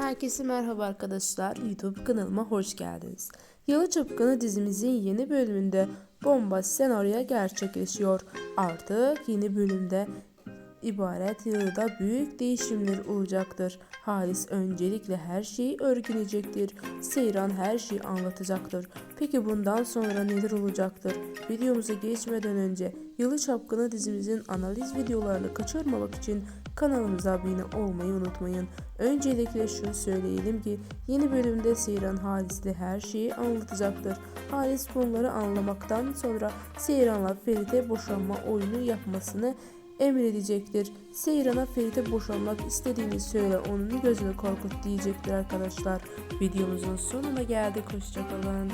Herkese merhaba arkadaşlar. YouTube kanalıma hoş geldiniz. Yalı Çapkını dizimizin yeni bölümünde bomba senaryo gerçekleşiyor. Artık yeni bölümde ibaret yılda büyük değişimler olacaktır. Halis öncelikle her şeyi öğrenecektir. Seyran her şeyi anlatacaktır. Peki bundan sonra neler olacaktır? Videomuza geçmeden önce Yalı Çapkını dizimizin analiz videolarını kaçırmamak için kanalımıza abone olmayı unutmayın. Öncelikle şunu söyleyelim ki yeni bölümde Seyran Halis'le her şeyi anlatacaktır. Halis bunları anlamaktan sonra Seyran'la Ferit'e boşanma oyunu yapmasını emredecektir. Seyran'a Ferit'e boşanmak istediğini söyle onun gözünü korkut diyecektir arkadaşlar. Videomuzun sonuna geldik. Hoşçakalın.